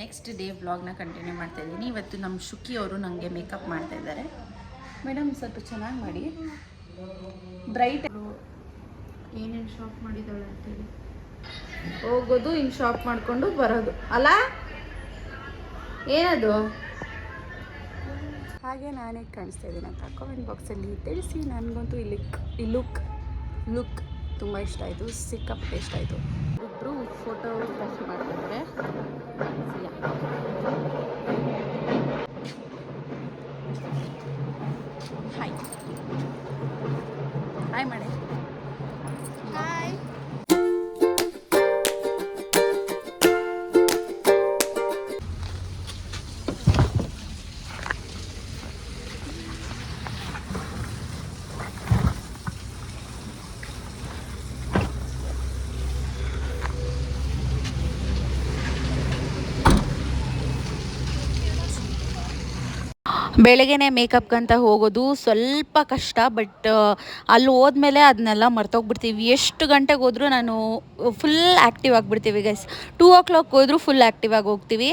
Next day ವ್ಲಾಗ್ನ continue ಮಾಡ್ತಾ ಇದ್ದೀನಿ. ಇವತ್ತು ನಮ್ಮ ಶುಕಿ ಅವರು ನನಗೆ ಮೇಕಪ್ ಮಾಡ್ತಾ ಇದ್ದಾರೆ. ಮೇಡಮ್ ಸ್ವಲ್ಪ ಚೆನ್ನಾಗಿ ಮಾಡಿ. ಬ್ರೈಟ್ ಏನೇನು ಶಾಪ್ ಮಾಡಿದ್ದಾಳೆ ಅಂತೇಳಿ. ಹೋಗೋದು ಹಿಂಗೆ ಶಾಪ್ ಮಾಡಿಕೊಂಡು ಬರೋದು. ಅಲ್ಲ? ಏನದು? ಹಾಗೆ ನಾನೇ ಕಾಣಿಸ್ತಾ ಇದ್ದೀನಿ ಅಂತ ಕಾಮೆಂಟ್ ಬಾಕ್ಸಲ್ಲಿ ತಿಳಿಸಿ ನನಗಂತೂ ಈ ಲಿಕ್ ಈ ಲುಕ್ ಲುಕ್ ತುಂಬ ಇಷ್ಟ ಆಯಿತು. ಸಿಕ್ಕಪ್ಪ ಇಷ್ಟ ಆಯಿತು. ಇಬ್ಬರು ಫೋಟೋಗ್ರಫಿ ಮಾಡ್ತಿದ್ದಾರೆ ಬೆಳಗ್ಗೆನೆ ಮೇಕಪ್ಗಂತ ಹೋಗೋದು ಸ್ವಲ್ಪ ಕಷ್ಟ ಬಟ್ ಅಲ್ಲಿ ಹೋದ್ಮೇಲೆ ಅದನ್ನೆಲ್ಲ ಮರ್ತೋಗ್ಬಿಡ್ತೀವಿ. ಎಷ್ಟು ಗಂಟೆಗೆ ಹೋದರೂ ನಾನು ಫುಲ್ ಆ್ಯಕ್ಟಿವ್ ಆಗಿಬಿಡ್ತೀವಿ ಗೈಸ್ ಟೂ ಓ ಕ್ಲಾಕ್ ಹೋದರೂ ಫುಲ್ ಆ್ಯಕ್ಟಿವ್ ಆಗಿ ಹೋಗ್ತೀವಿ.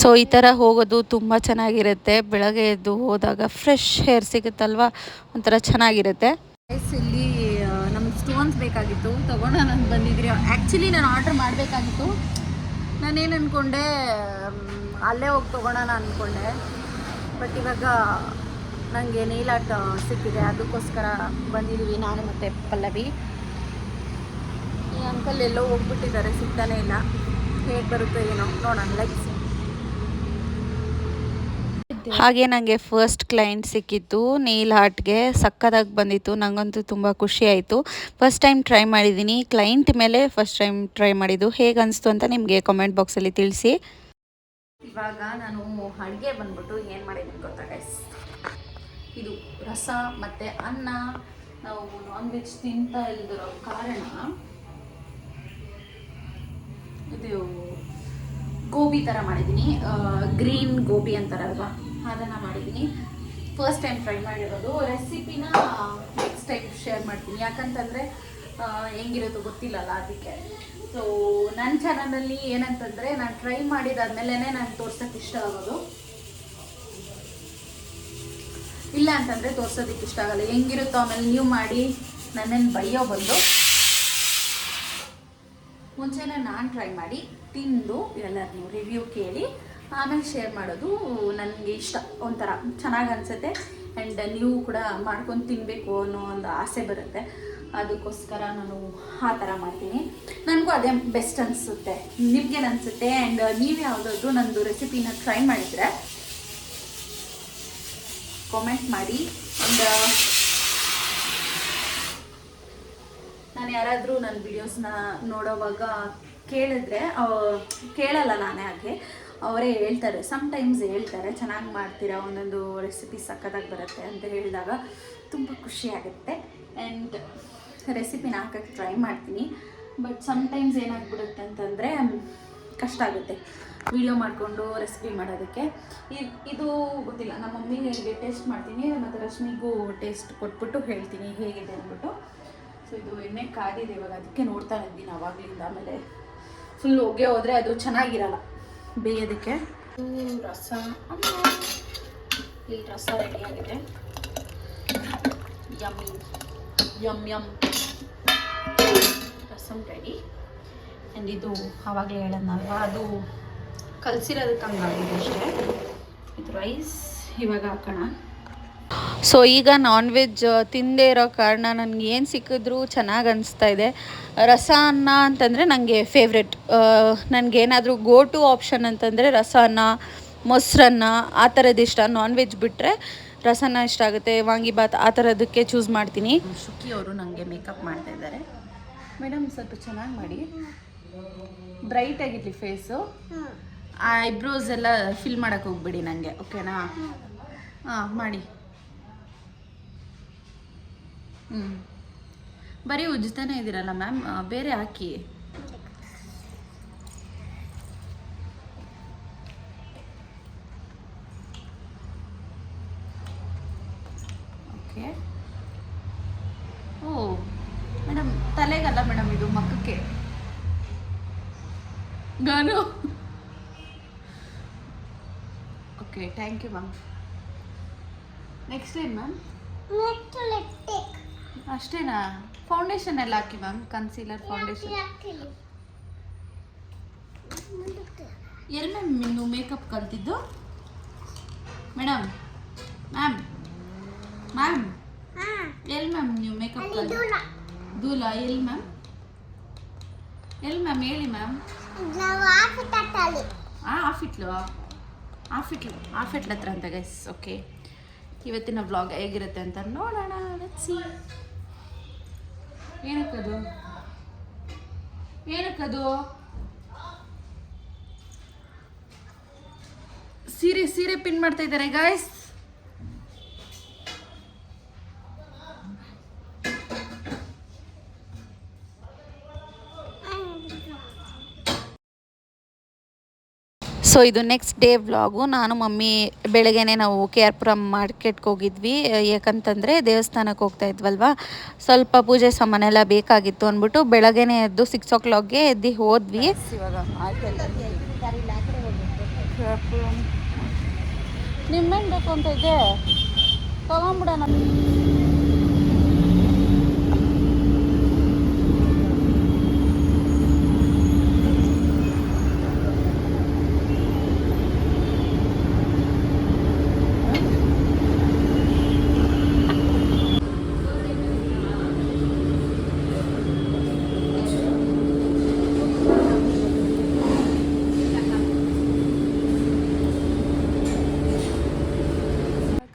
ಸೊ ಈ ಥರ ಹೋಗೋದು ತುಂಬ ಚೆನ್ನಾಗಿರುತ್ತೆ. ಬೆಳಗ್ಗೆ ಎದ್ದು ಹೋದಾಗ ಫ್ರೆಶ್ ಹೇರ್ ಸಿಗುತ್ತಲ್ವ? ಒಂಥರ ಚೆನ್ನಾಗಿರುತ್ತೆ. ಇಲ್ಲಿ ನಮಗೆ ಸ್ಟೋನ್ಸ್ ಬೇಕಾಗಿತ್ತು. ತೊಗೊಂಡು ನಾನು ಬಂದಿದ್ರಿ. ಆ್ಯಕ್ಚುಲಿ ನಾನು ಆರ್ಡ್ರ್ ಮಾಡಬೇಕಾಗಿತ್ತು. ನಾನೇನು ಅಂದ್ಕೊಂಡೆ ಅಲ್ಲೇ ಹೋಗಿ ತೊಗೊಳೋಣ ಅಂದ್ಕೊಂಡೆ ಬಟ್ ಇವಾಗ ನನಗೆ ನೇಲ್ ಆರ್ಟ್ ಸಿಕ್ಕಿದೆ. ಅದಕ್ಕೋಸ್ಕರ ಬಂದಿದ್ದೀವಿ ನಾನು ಮತ್ತು ಪಲ್ಲವಿ. ಈ ಅಂಕಲ್ ಎಲ್ಲೋ ಹೋಗ್ಬಿಟ್ಟಿದ್ದಾರೆ, ಸಿಗ್ತಾನೆ ಇಲ್ಲ. ಹೇಗೆ ಬರುತ್ತೋ ಏನೋ, ನೋಡೋಣ ಲೈಕ್ ಹಾಗೆ ನನಗೆ ಫಸ್ಟ್ ಕ್ಲೈಂಟ್ ಸಿಕ್ಕಿತ್ತು ನೀಲ್ ಹಾರ್ಟ್ಗೆ ಸಕ್ಕದಾಗಿ ಬಂದಿತ್ತು. ನನಗಂತೂ ತುಂಬ ಖುಷಿ ಆಯಿತು. ಫಸ್ಟ್ ಟೈಮ್ ಟ್ರೈ ಮಾಡಿದ್ದೀನಿ ಕ್ಲೈಂಟ್ ಮೇಲೆ ಫಸ್ಟ್ ಟೈಮ್ ಟ್ರೈ ಮಾಡಿದ್ದು. ಹೇಗೆ ಅನಿಸ್ತು ಅಂತ ನಿಮಗೆ ಕಾಮೆಂಟ್ ಬಾಕ್ಸಲ್ಲಿ ತಿಳಿಸಿ. ಇವಾಗ ನಾನು ಅಡುಗೆ ಬಂದ್ಬಿಟ್ಟು ಏನು ಮಾಡಿದ್ದೀನಿ ಗೊತ್ತಾ ಗೈಸ್ ಇದು ರಸ ಮತ್ತು ಅನ್ನ, ನಾವು ನಾನ್ ವೆಜ್ ತಿಂತಾ ಇಲ್ದಿರೋ ಕಾರಣ ಇದು ಗೋಬಿ ಥರ ಮಾಡಿದ್ದೀನಿ. ಗ್ರೀನ್ ಗೋಬಿ ಅಂತಾರಲ್ವಾ, ಅದನ್ನು ಮಾಡಿದ್ದೀನಿ. ಫಸ್ಟ್ ಟೈಮ್ ಟ್ರೈ ಮಾಡಿರೋದು. ರೆಸಿಪಿನ ನೆಕ್ಸ್ಟ್ ಟೈಮ್ ಶೇರ್ ಮಾಡ್ತೀನಿ. ಯಾಕಂತಂದರೆ ಹೆಂಗಿರುತ್ತೋ ಗೊತ್ತಿಲ್ಲಲ್ಲ ಅದಕ್ಕೆ. ಸೊ ನನ್ನ ಚಾನಲಲ್ಲಿ ಏನಂತಂದರೆ ನಾನು ಟ್ರೈ ಮಾಡಿದಾದ್ಮೇಲೆ ನಾನು ತೋರ್ಸೋಕ್ಕೆ ಇಷ್ಟ ಆಗೋದು. ಇಲ್ಲ ಅಂತಂದರೆ ತೋರ್ಸೋದಕ್ಕೆ ಇಷ್ಟ ಆಗಲ್ಲ. ಹೆಂಗಿರುತ್ತೋ ಆಮೇಲೆ ನೀವು ಮಾಡಿ ನನ್ನನ್ನು ಬೈಯೋ ಬಂದು. ಮುಂಚೆನೇ ನಾನು ಟ್ರೈ ಮಾಡಿ, ತಿಂದು ಎಲ್ಲರನ್ನೂ ರಿವ್ಯೂ ಕೇಳಿ, ಆಮೇಲೆ ಶೇರ್ ಮಾಡೋದು ನನಗೆ ಇಷ್ಟ. ಒಂಥರ ಚೆನ್ನಾಗಿ ಅನಿಸುತ್ತೆ. ಆ್ಯಂಡ್ ನೀವು ಕೂಡ ಮಾಡ್ಕೊಂಡು ತಿನ್ನಬೇಕು ಅನ್ನೋ ಒಂದು ಆಸೆ ಬರುತ್ತೆ. ಅದಕ್ಕೋಸ್ಕರ ನಾನು ಆ ಥರ ಮಾಡ್ತೀನಿ. ನನಗೂ ಅದೇ ಬೆಸ್ಟ್ ಅನಿಸುತ್ತೆ. ನಿಮ್ಗೇನು ಅನಿಸುತ್ತೆ ಆ್ಯಂಡ್ ನೀವು ಯಾವುದಾದ್ರು ನನ್ನದು ರೆಸಿಪಿನ ಟ್ರೈ ಮಾಡಿದರೆ ಕಾಮೆಂಟ್ ಮಾಡಿ ಆ್ಯಂಡ್ ನಾನು ಯಾರಾದರೂ ನನ್ನ ವಿಡಿಯೋಸ್ನ ನೋಡೋವಾಗ ಕೇಳಿದ್ರೆ ಕೇಳಲ್ಲ ನಾನೇ ಹಾಗೆ. ಅವರೇ ಹೇಳ್ತಾರೆ ಟೈಮ್ಸ್ ಹೇಳ್ತಾರೆ, ಚೆನ್ನಾಗಿ ಮಾಡ್ತೀರಾ? ಒಂದೊಂದು ರೆಸಿಪಿ ಸಕ್ಕತ್ತಾಗಿ ಬರುತ್ತೆ ಅಂತ ಹೇಳಿದಾಗ ತುಂಬ ಖುಷಿಯಾಗುತ್ತೆ ಆ್ಯಂಡ್ ರೆಸಿಪಿನ ಹಾಕೋಕ್ಕೆ ಟ್ರೈ ಮಾಡ್ತೀನಿ. ಬಟ್ ಸಮ್ಟೈಮ್ಸ್ ಏನಾಗ್ಬಿಡುತ್ತೆ ಅಂತಂದರೆ ಕಷ್ಟ ಆಗುತ್ತೆ. ವಿಡಿಯೋ ಮಾಡಿಕೊಂಡು ರೆಸಿಪಿ ಮಾಡೋದಕ್ಕೆ. ಇದು ಗೊತ್ತಿಲ್ಲ, ನಮ್ಮ ಮಮ್ಮಿಗೆ ಟೇಸ್ಟ್ ಮಾಡ್ತೀನಿ, ಮತ್ತು ರಶ್ಮಿಗೂ ಟೇಸ್ಟ್ ಕೊಟ್ಬಿಟ್ಟು ಹೇಳ್ತೀನಿ ಹೇಗಿದೆ ಅಂದ್ಬಿಟ್ಟು. ಸೊ ಇದು ಎಣ್ಣೆ ಕಾದಿದೆ ಇವಾಗ, ಅದಕ್ಕೆ ನೋಡ್ತಾ ಇದ್ದೀನಿ ಅವಾಗಲಿಂದ. ಆಮೇಲೆ ಫುಲ್ ಹೋಗಿ ಹೋದರೆ ಅದು ಚೆನ್ನಾಗಿರಲ್ಲ, ಬೇಯೋದಕ್ಕೆ. ರಸ. ಇಲ್ಲಿ ರಸ ರೆಡಿ ಆಗಿದೆ. Yum yum yum rasam ready and ಇದು ಆವಾಗಲೇ ಹೇಳೋಣಲ್ವ ಅದು ಕಲಸಿರೋದಕ್ಕೆ ಹಂಗಾಗಿದೆ ಅಷ್ಟೇ. ಇದು ರೈಸ್ ಇವಾಗ ಹಾಕೋಣ. ಸೊ ಈಗ ನಾನ್ ವೆಜ್ ತಿಂದೇ ಇರೋ ಕಾರಣ ನನಗೆ ಏನು ಸಿಕ್ಕಿದ್ರೂ ಚೆನ್ನಾಗಿ ಅನಿಸ್ತಾ ಇದೆ. ರಸ ಅನ್ನ ಅಂತಂದರೆ ನನಗೆ ಫೇವ್ರೆಟ್ ನನಗೇನಾದರೂ ಗೋ ಟು ಆಪ್ಷನ್ ಅಂತಂದರೆ ರಸ ಅನ್ನ ಮೊಸರನ್ನ ಆ ಥರದ್ದು ಇಷ್ಟ. ನಾನ್ ವೆಜ್ ಬಿಟ್ಟರೆ ರಸನ ಇಷ್ಟ ಆಗುತ್ತೆ. ವಾಂಗಿಬಾತ್ ಆ ಥರದಕ್ಕೆ ಚೂಸ್ ಮಾಡ್ತೀನಿ. ಶುಕಿ ಅವರು ನನಗೆ ಮೇಕಪ್ ಮಾಡ್ತಾ ಇದ್ದಾರೆ. ಮೇಡಮ್ ಸ್ವಲ್ಪ ಚೆನ್ನಾಗಿ ಮಾಡಿ. ಬ್ರೈಟ್ ಆಗಿರಲಿ ಫೇಸು. ಆ ಐಬ್ರೋಸ್ ಎಲ್ಲ ಫಿಲ್ ಮಾಡೋಕೆ ಹೋಗ್ಬೇಡಿ ನನಗೆ ಓಕೆನಾ? ಹಾಂ ಮಾಡಿ. ಹ್ಞೂ ಬರೀ ಉಜ್ತಾನೆ ಇದ್ದೀರಲ್ಲ ಮ್ಯಾಮ್? ಬೇರೆ ಹಾಕಿ ಓಕೆ ಓ ಮೇಡಮ್ ತಲೆಗಲ್ಲ ಮೇಡಮ್ ಇದು ಮಕ್ಕಕ್ಕೆ. ಗಾನು. Okay thank you ma'am next ಏನು ಮ್ಯಾಮ್ ಅಷ್ಟೇನಾ? ಫೌಂಡೇಶನ್ ಎಲ್ಲ ಹಾಕಿ ಮ್ಯಾಮ್ ಕನ್ಸೀಲರ್ ಫೌಂಡೇಶನ್ ಎಲ್ಲಿ ಮ್ಯಾಮ್ ನೀವು ಮೇಕಪ್ ಕಲ್ತಿದ್ದು? ಮೇಡಮ್ ಮ್ಯಾಮ್ ಮ್ಯಾಮ್ ಎಲ್ಲಿ ಮ್ಯಾಮ್ ನೀವು ಮೇಕಪ್ ಅಲ್ಲಿ ಕಲ್ ದೂರ ದೂಲ ಎಲ್ಲಿ ಮ್ಯಾಮ್? ಎಲ್ಲಿ ಮ್ಯಾಮ್ ಹೇಳಿ ಮ್ಯಾಮ್? ನಾವು ಆಫ್ ಇಟ್ಲು ಆ ಇಟ್ಲು ಆಫ್ ಇಟ್ಲ ಹತ್ರ ಅಂತ ಗೈಸ್ ಓಕೆ ಇವತ್ತಿನ ಬ್ಲಾಗ್ ಹೇಗಿರುತ್ತೆ ಅಂತ ನೋಡೋಣ ಏನಕ್ಕದು ಏನಕ್ಕದು ಸೀರೆ ಸೀರೆ ಪಿನ್ ಮಾಡ್ತಾ ಇದ್ದಾರೆ ಗಾಯ್ಸ್ ಸೊ ಇದು ನೆಕ್ಸ್ಟ್ ಡೇ ವ್ಲಾಗು ನಾನು ಮಮ್ಮಿ ಬೆಳಗ್ಗೆನೆ ನಾವು ಕೆ ಆರ್ ಪುರಂ ಮಾರ್ಕೆಟ್ಗೆ ಹೋಗಿದ್ವಿ. ಯಾಕಂತಂದರೆ ದೇವಸ್ಥಾನಕ್ಕೆ ಹೋಗ್ತಾ ಇದ್ವಲ್ವ? ಸ್ವಲ್ಪ ಪೂಜೆ ಸಾಮಾನೆಲ್ಲ ಬೇಕಾಗಿತ್ತು ಅಂದ್ಬಿಟ್ಟು ಬೆಳಗ್ಗೆನೆ ಎದ್ದು ಸಿಕ್ಸ್ ಓ ಕ್ಲಾಕ್ಗೆ ಎದ್ದು ಹೋದ್ವಿ. ನಿಮ್ಮೇನು ಬೇಕು ಅಂತ ಇದೆ? ತಗೊಂಬಿಡೋಣ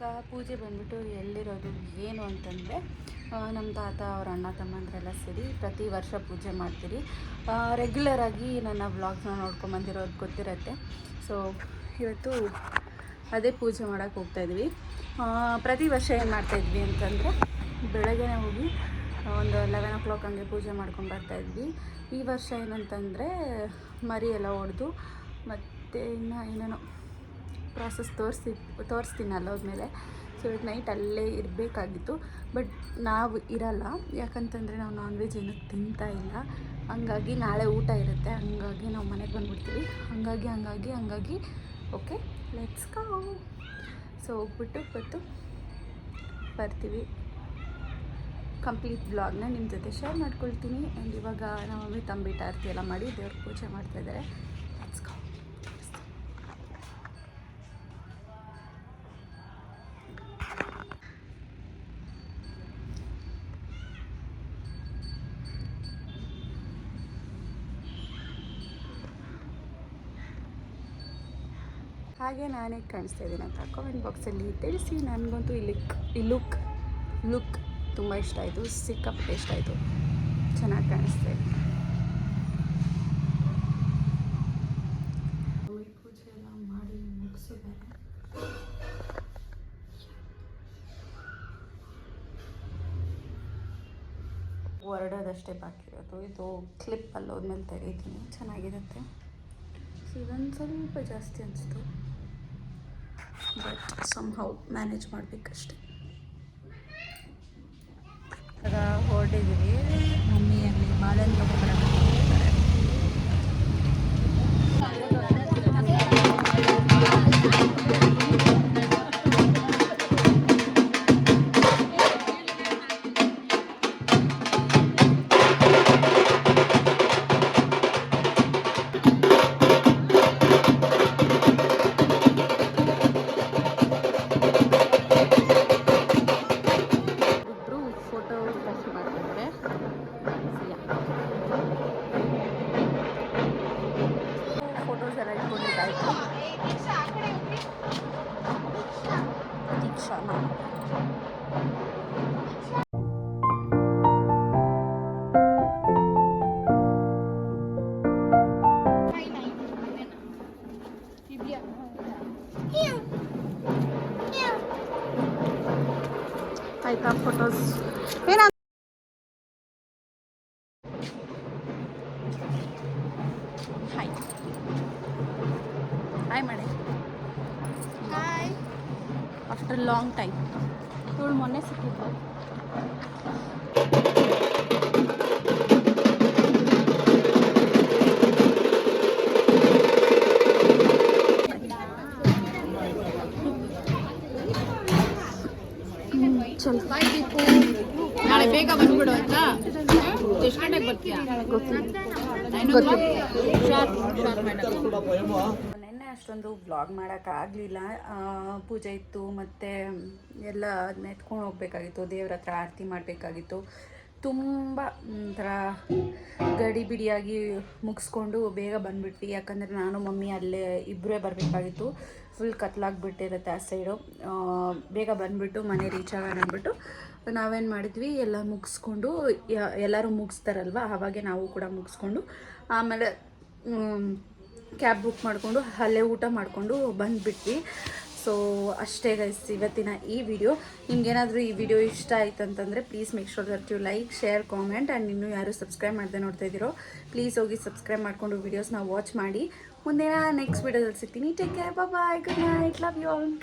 ಇವಾಗ ಪೂಜೆ ಬಂದ್ಬಿಟ್ಟು ಎಲ್ಲಿರೋದು ಏನು ಅಂತಂದರೆ ನಮ್ಮ ತಾತ, ಅವ್ರ ಅಣ್ಣ, ತಮ್ಮಂದ್ರೆಲ್ಲ ಸೇರಿ ಪ್ರತಿ ವರ್ಷ ಪೂಜೆ ಮಾಡ್ತೀರಿ. ರೆಗ್ಯುಲರಾಗಿ ನನ್ನ ವ್ಲಾಗ್ನ ನೋಡ್ಕೊಂಬಂದಿರೋದು ಗೊತ್ತಿರುತ್ತೆ. ಸೊ ಇವತ್ತು ಅದೇ ಪೂಜೆ ಮಾಡೋಕ್ಕೆ ಹೋಗ್ತಾಯಿದ್ವಿ ಪ್ರತಿ ವರ್ಷ ಏನು ಮಾಡ್ತಾಯಿದ್ವಿ ಅಂತಂದರೆ ಬೆಳಗ್ಗೆ ಹೋಗಿ ಒಂದು ಲೆವೆನ್ ಓ ಕ್ಲಾಕ್ ಹಂಗೆ ಪೂಜೆ ಮಾಡ್ಕೊಂಡು ಬರ್ತಾಯಿದ್ವಿ ಈ ವರ್ಷ ಏನಂತಂದರೆ, ಮರಿ ಎಲ್ಲ ಹೊಡೆದು ಮತ್ತು ಇನ್ನು ಏನೇನೋ ಪ್ರಾಸೆಸ್ ತೋರಿಸಿ ತೋರಿಸ್ತೀನಿ ಅಲ್ಲೋದ್ಮೇಲೆ ಸೊ ಇವತ್ತು ನೈಟ್ ಅಲ್ಲೇ ಇರಬೇಕಾಗಿತ್ತು. ಬಟ್ ನಾವು ಇರಲ್ಲ. ಯಾಕಂತಂದರೆ ನಾವು ನಾನ್ ವೆಜ್ ಏನೂ ತಿಂತಾ ಇಲ್ಲ. ಹಂಗಾಗಿ ನಾಳೆ ಊಟ ಇರುತ್ತೆ. ಹಂಗಾಗಿ ನಾವು ಮನೆಗೆ ಬಂದುಬಿಡ್ತೀವಿ. ಹಂಗಾಗಿ ಹಂಗಾಗಿ ಹಂಗಾಗಿ. ಓಕೆ ಲೆಟ್ಸ್ ಕಾ ಸೊ ಹೋಗ್ಬಿಟ್ಟು ಇವತ್ತು ಬರ್ತೀವಿ. ಕಂಪ್ಲೀಟ್ ಬ್ಲಾಗ್ನ ನಿಮ್ಮ ಜೊತೆ ಶೇರ್ ಮಾಡ್ಕೊಳ್ತೀನಿ. ಆ್ಯಂಡ್ ಇವಾಗ ನಮ್ಮ ಮಮ್ಮಿ ತಂಬಿಟ್ಟ ಆರತಿ ಎಲ್ಲ ಮಾಡಿ ದೇವ್ರ ಪೂಜೆ ಮಾಡ್ತಾಯಿದ್ದಾರೆ ಲೆಟ್ಸ್ ಗೋ ಹಾಗೆ ನಾನೇ ಕಾಣಿಸ್ತಾ ಇದ್ದೀನಿ ಅಂತ ಕಾಮೆಂಟ್ ಬಾಕ್ಸಲ್ಲಿ ತಿಳಿಸಿ. ನನಗಂತೂ ಈ ಲಿಕ್ ಈ ಲುಕ್ ಲುಕ್ ತುಂಬ ಇಷ್ಟ ಆಯಿತು. ಸಿಕ್ಕಾಪಟ್ಟೆ ಇಷ್ಟ ಆಯಿತು. ಚೆನ್ನಾಗಿ ಕಾಣಿಸ್ತಾ ಇದೆ. ಪೂಜೆ ಎಲ್ಲ ಮಾಡಿ ಮುಗಿಸಿದ್ದಾರೆ. ಹೊರಡೋದಷ್ಟೇ ಬಾಕಿ ಇರೋದು. ಇದು ಕ್ಲಿಪ್ ಅಲ್ಲಿ ಹೋದ್ಮೇಲೆ ತೆಗಿತೀನಿ. ಚೆನ್ನಾಗಿರುತ್ತೆ. ಸೊ ಇದೊಂದು ಸ್ವಲ್ಪ ಜಾಸ್ತಿ ಅನಿಸ್ತು ಬಟ್ ಸಮ್ ಹೌ ಮ್ಯಾನೇಜ್ ಮಾಡಬೇಕಷ್ಟೆ ಹೊರಟಿದ್ದೀವಿ ಮಮ್ಮಿ ಅಲ್ಲಿ ಬಾಳೆಹಣ್ಣು ಆಫ್ಟರ್ ಲಾಂಗ್ ಟೈಮ್ ಇವಳು ಮೊನ್ನೆ ಸಿಕ್ಕಿದ್ದು ಚಲೋ ನಾಳೆ ಬೇಗ ಬಂದ್ಬಿಡು ಆಯ್ತಾ? ಎಷ್ಟು ಗಂಟೆಗೆ ಅಷ್ಟೊಂದು ವ್ಲಾಗ್ ಮಾಡೋಕ್ಕಾಗಲಿಲ್ಲ ಪೂಜೆ ಇತ್ತು, ಮತ್ತು ಎಲ್ಲ ಎತ್ಕೊಂಡು ಹೋಗ್ಬೇಕಾಗಿತ್ತು, ದೇವ್ರ ಹತ್ರ ಆರತಿ ಮಾಡಬೇಕಾಗಿತ್ತು. ತುಂಬ, ಒಂಥರ ಗಡಿ ಬಿಡಿಯಾಗಿ ಮುಗಿಸ್ಕೊಂಡು ಬೇಗ ಬಂದ್ಬಿಟ್ವಿ. ಯಾಕಂದರೆ ನಾನು, ಮಮ್ಮಿ ಅಲ್ಲೇ ಇಬ್ಬರೇ ಬರಬೇಕಾಗಿತ್ತು. ಫುಲ್ ಕತ್ಲಾಗ್ಬಿಟ್ಟಿರುತ್ತೆ ಆ ಸೈಡು ಬೇಗ ಬಂದುಬಿಟ್ಟು ಮನೆ ರೀಚ್ ಆಗೋಣ ಅಂದ್ಬಿಟ್ಟು ನಾವೇನು ಮಾಡಿದ್ವಿ, ಎಲ್ಲ ಮುಗಿಸ್ಕೊಂಡು ಎಲ್ಲರೂ ಮುಗಿಸ್ತಾರಲ್ವ? ಆವಾಗೆ ನಾವು ಕೂಡ ಮುಗಿಸ್ಕೊಂಡು, ಆಮೇಲೆ ಕ್ಯಾಬ್ ಬುಕ್ ಮಾಡಿಕೊಂಡು ಅಲ್ಲೇ ಊಟ ಮಾಡಿಕೊಂಡು ಬಂದುಬಿಟ್ವಿ. ಸೊ ಅಷ್ಟೇ ಗೈಸ್ ಇವತ್ತಿನ ಈ ವಿಡಿಯೋ ನಿಮ್ಗೇನಾದರೂ ಈ ವಿಡಿಯೋ ಇಷ್ಟ ಆಯ್ತು ಅಂತಂದರೆ please make sure that you like share comment and ಇನ್ನೂ ಯಾರು ಸಬ್ಸ್ಕ್ರೈಬ್ ಮಾಡದೆ ನೋಡ್ತಾ ಇದ್ದೀರೋ ಪ್ಲೀಸ್ ಹೋಗಿ ಸಬ್ಸ್ಕ್ರೈಬ್ ಮಾಡಿಕೊಂಡು ವೀಡಿಯೋಸ್ನ ವಾಚ್ ಮಾಡಿ. ಮುಂದಿನ ನೆಕ್ಸ್ಟ್ ವಿಡಿಯೋದಲ್ಲಿ ಸಿಗ್ತೀನಿ. Take care bye good night love you all